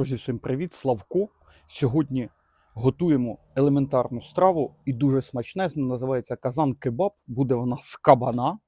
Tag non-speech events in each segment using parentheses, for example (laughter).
Друзі, всім привіт, Славко. Сьогодні готуємо елементарну страву і дуже смачне. Називається казан кебаб. Буде вона з кабана.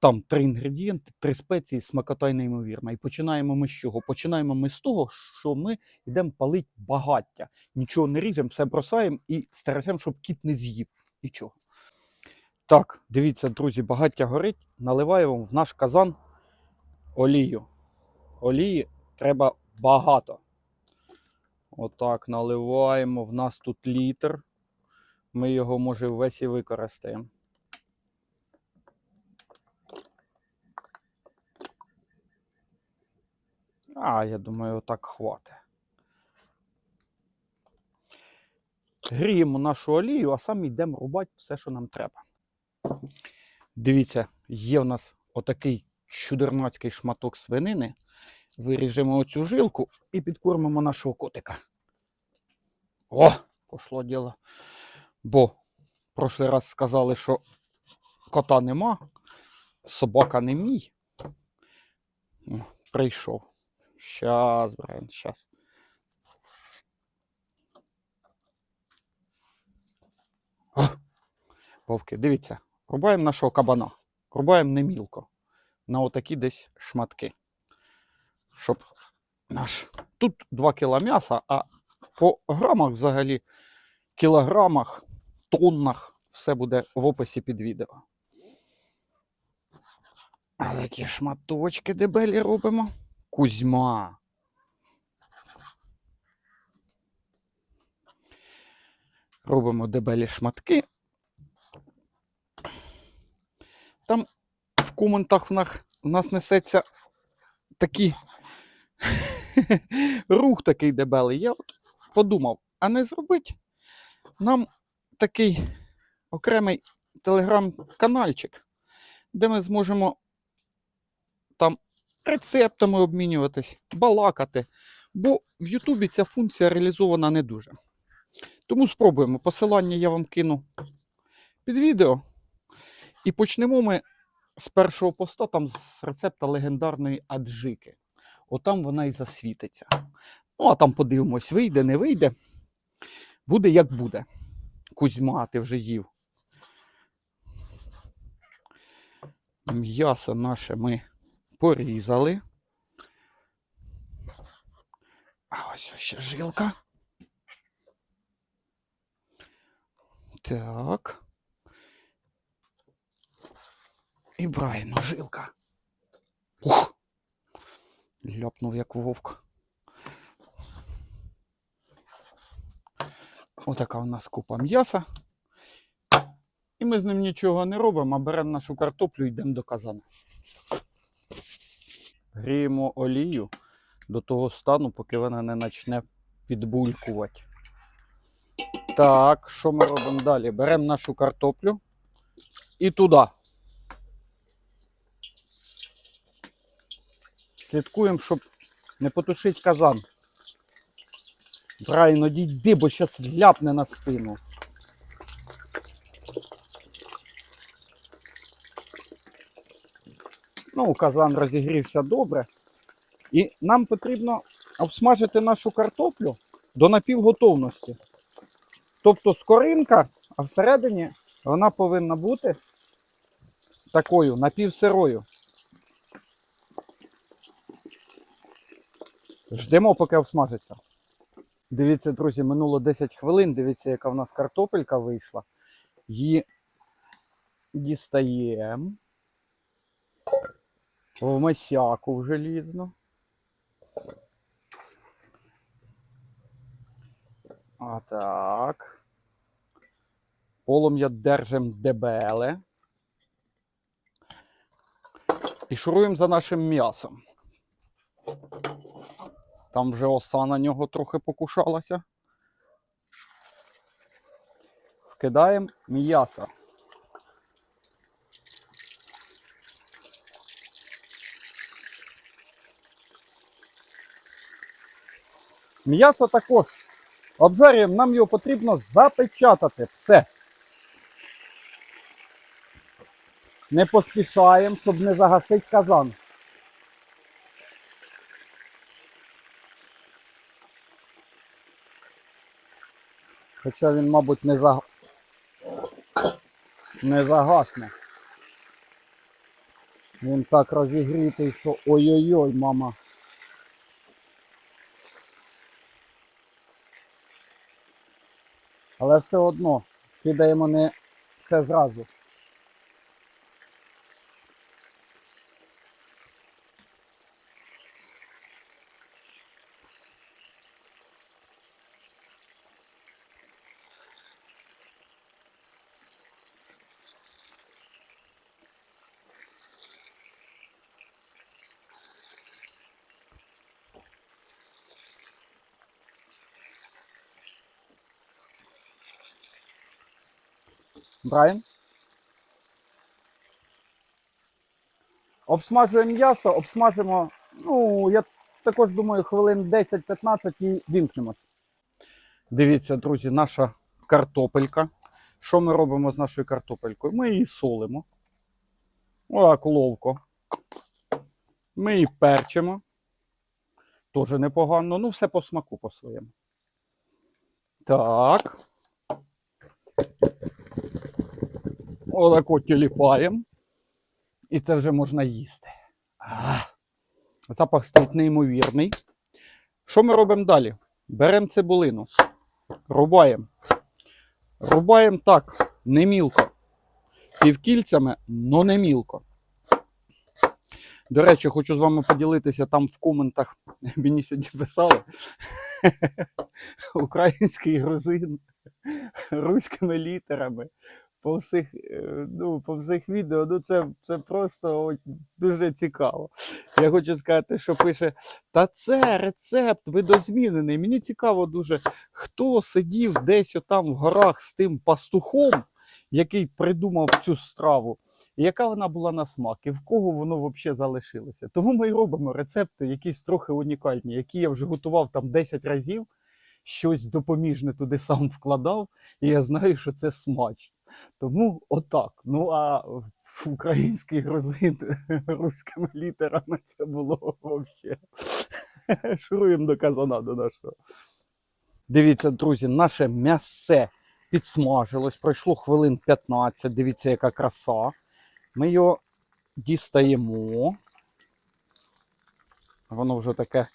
Там три інгредієнти, три спеції, смакота й неймовірна. І починаємо ми з чого? Починаємо ми з того, що ми йдемо палити багаття. Нічого не ріжемо, все бросаємо і стараємося, щоб кіт не з'їв. Нічого. Так, дивіться, друзі, багаття горить. Наливаємо в наш казан олію. Олії треба багато. Отак наливаємо. В нас тут літр. Ми його, може, весь і використаємо. А, я думаю, отак хватить. Гріємо нашу олію, а самі йдемо рубати все, що нам треба. Дивіться, є в нас отакий чудернацький шматок свинини. Виріжемо оцю жилку і підкормимо нашого котика. О, пошло діло. Бо прошлий раз сказали, що кота нема, собака не мій. Прийшов. Щас, Брайан, щас. Вовки, дивіться, рубаємо нашого кабана. Рубаємо не мілко. На отакі десь шматки щоб наш. Тут 2 кіла м'яса, а по грамах взагалі, кілограмах, тоннах все буде в описі під відео. А такі шматочки дебелі робимо. Кузьма. Робимо дебелі шматки. Там в коментах в нас, в нас несеться такі (laughs) рух такий дебелий. Я от подумав, а не зробить нам такий окремий телеграм-канальчик, де ми зможемо там рецептами обмінюватись, балакати. Бо в Ютубі ця функція реалізована не дуже. Тому спробуємо. Посилання я вам кину під відео. І почнемо ми з першого поста там з рецепта легендарної аджики. Отам вона і засвітиться. Ну, а там подивимось, вийде, не вийде. Буде як буде. Кузьма, ти вже їв. М'ясо наше ми порізали. А ось ще жилка. Так. І Брайану жилка. Ух! Ляпнув як вовк. Отака у нас купа м'яса. І ми з ним нічого не робимо, а беремо нашу картоплю і йдемо до казана. Гріємо олію до того стану, поки вона не почне підбулькувати. Так, що ми робимо далі? Беремо нашу картоплю і туди. Слідкуємо, щоб не потушити казан. Правильно, дійди, бо зараз ляпне на спину. Ну, казан розігрівся добре. І нам потрібно обсмажити нашу картоплю до напівготовності. Тобто скоринка, а всередині вона повинна бути такою напівсирою. Ждемо, поки обсмажиться. Дивіться, друзі, минуло 10 хвилин. Дивіться, яка в нас картопелька вийшла. Її дістаємо. В масяку желізно. А так. Полум'я держимо дебеле. І шуруємо за нашим м'ясом. Там вже оса на нього трохи покушалася. Вкидаємо м'ясо. М'ясо також обжарюємо, нам його потрібно запечатати. Все. Не поспішаємо, щоб не загасити казан. Хоча він, мабуть, не, за... не загасне. Він так розігрітий, що ой-ой-ой, мама. Але все одно кидаємо не все зразу. Брайан? Обсмажуємо м'ясо, обсмажимо, ну, я також думаю, хвилин 10-15 і вімкнемось. Дивіться, друзі, наша картопелька. Що ми робимо з нашою картопелькою? Ми її солимо. Отак ловко. Ми її перчимо. Теж непогано. Ну, все по смаку по своєму. Так. Отако тіліпаємо. І це вже можна їсти. А, запах стоїть неймовірний. Що ми робимо далі? Беремо цибулину, рубаємо. Рубаємо так, не мілко. Півкільцями, но не мілко. До речі, хочу з вами поділитися там в коментах. (laughs) Мені сьогодні писали. (laughs) Український грузин (laughs) руськими літерами по всіх, е, ну, по всіх відео. Ну, це, це просто дуже цікаво. Я хочу сказати, що пише: Та це рецепт видозмінений. Мені цікаво дуже, хто сидів десь отам в горах з тим пастухом, який придумав цю страву. Яка вона була на смак, і в кого воно взагалі залишилося. Тому ми робимо рецепти якісь трохи унікальні, які я вже готував там 10 разів, щось допоміжне туди сам вкладав, і я знаю, що це смачно. Тому отак. Ну а український грузин (laughs) руськими літерами це було взагалі. (laughs) Шуруємо до казана до нашого. Дивіться, друзі, наше м'ясе підсмажилось, пройшло хвилин 15. Дивіться, яка краса. Ми його дістаємо. Воно вже таке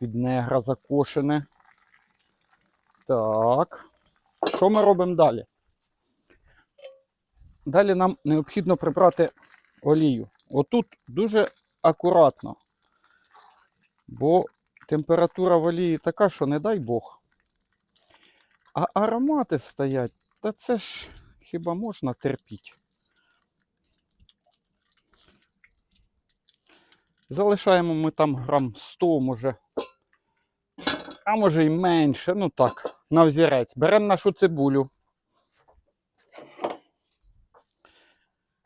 під негра закошене. Так. Що ми робимо далі? Далі нам необхідно прибрати олію. Отут дуже акуратно, бо температура в олії така, що не дай Бог. А аромати стоять, та це ж хіба можна терпіти. Залишаємо ми там грам 100, може, а може і менше, ну так, на взірець. Беремо нашу цибулю.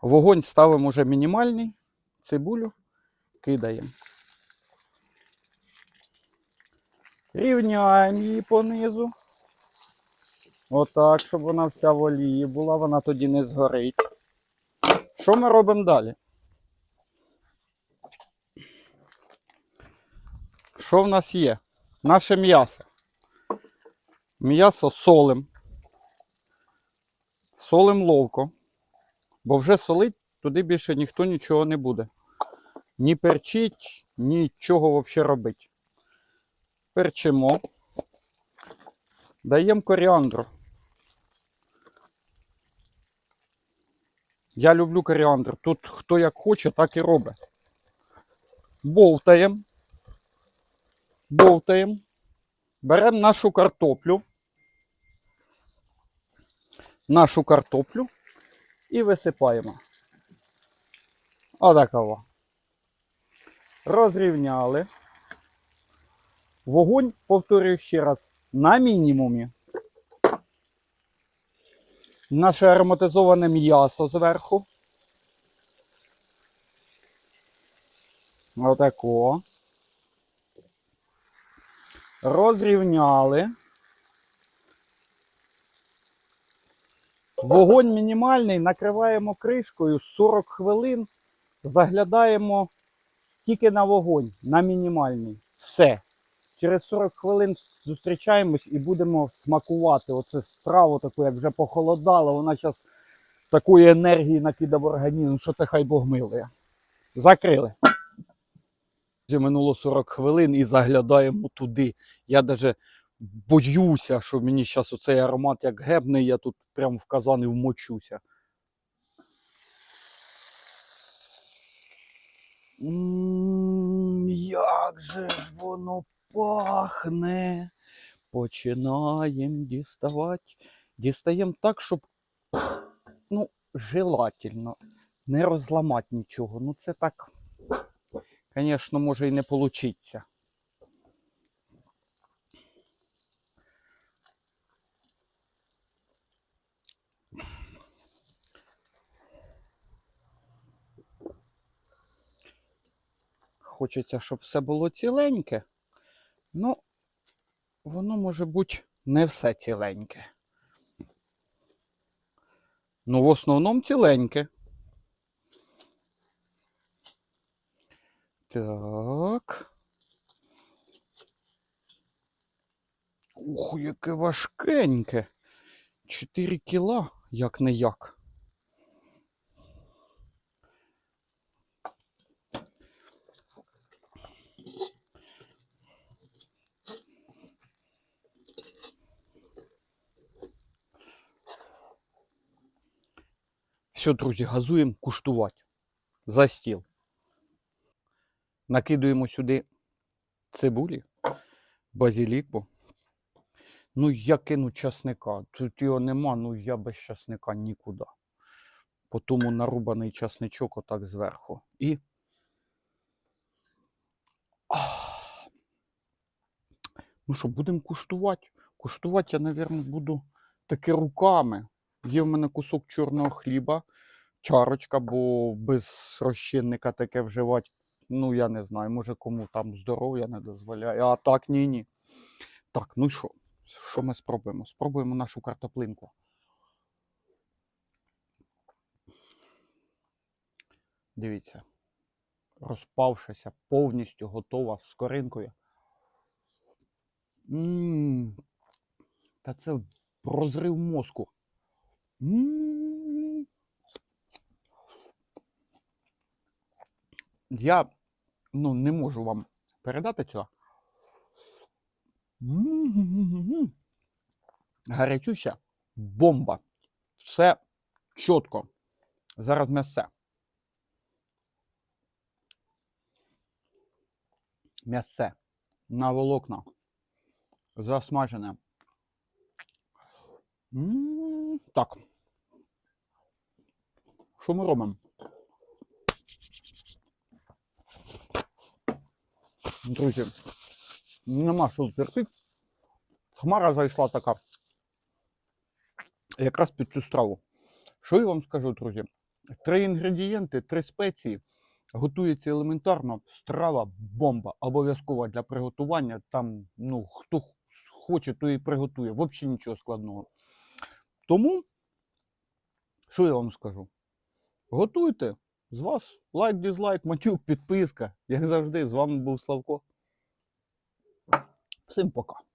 Вогонь ставимо вже мінімальний, цибулю кидаємо. Рівняємо її понизу. Отак, щоб вона вся в олії була, вона тоді не згорить. Що ми робимо далі? Що в нас є? Наше м'ясо. М'ясо солим. Солим ловко. Бо вже солить, туди більше ніхто нічого не буде. Ні перчить, нічого взагалі робить. Перчимо. Даємо коріандру. Я люблю коріандр. Тут хто як хоче, так і робить. Бовтаємо. Бовтаємо. Беремо нашу картоплю. Нашу картоплю і висипаємо. Отакого. Розрівняли. Вогонь, повторюю ще раз, на мінімумі. Наше ароматизоване м'ясо зверху. Отако. Розрівняли. Вогонь мінімальний, накриваємо кришкою 40 хвилин, заглядаємо тільки на вогонь, на мінімальний. Все. Через 40 хвилин зустрічаємось і будемо смакувати оце страву таку, як вже похолодало. Вона зараз такої енергії накида в організм, що це хай Бог милує. Закрили. Вже минуло 40 хвилин і заглядаємо туди. Я навіть боюся, що мені зараз оцей аромат як гебний, я тут прямо в казані вмочуся. М, Як же ж воно пахне. Починаємо діставати. Дістаємо так, щоб, ну, желательно, не розламати нічого. Ну, це так, звісно, може і не получиться. Хочеться, щоб все було ціленьке. Ну, воно може бути не все ціленьке. Ну, в основному ціленьке. Так. Ух, яке важкеньке. 4 кіла, як не як. Все, друзі, газуємо куштувати. За стіл. Накидуємо сюди цибулі, базиліку. Ну, я кину часника. Тут його нема, ну я без часника нікуди. По тому нарубаний часничок отак зверху. І. Ах. Ну що, будемо куштувати? Куштувати я, мабуть, буду таки руками. Є в мене кусок чорного хліба, чарочка, бо без розчинника таке вживати, ну я не знаю, може кому там здоров'я не дозволяє. А так ні, ні. Так, ну що, що ми спробуємо? Спробуємо нашу картоплинку. Дивіться, розпавшися, повністю готова з коринкою. М, Та це розрив мозку. М. Я ну, не можу вам передати цього. М. Гарячуща бомба. Все чітко. Зараз м'ясе. М'ясе на волокна. Засмажене. М, Так. Що ми робимо? Друзі, нема що терпіти. Хмара зайшла така. Якраз під цю страву. Що я вам скажу, друзі? Три інгредієнти, три спеції. Готується елементарно. Страва бомба. Обов'язкова для приготування. Там, ну, хто хоче, то і приготує. Взагалі нічого складного. Тому, що я вам скажу? Готуйте. З вас лайк, дизлайк, матюк, підписка. Як завжди, з вами був Славко. Всім пока.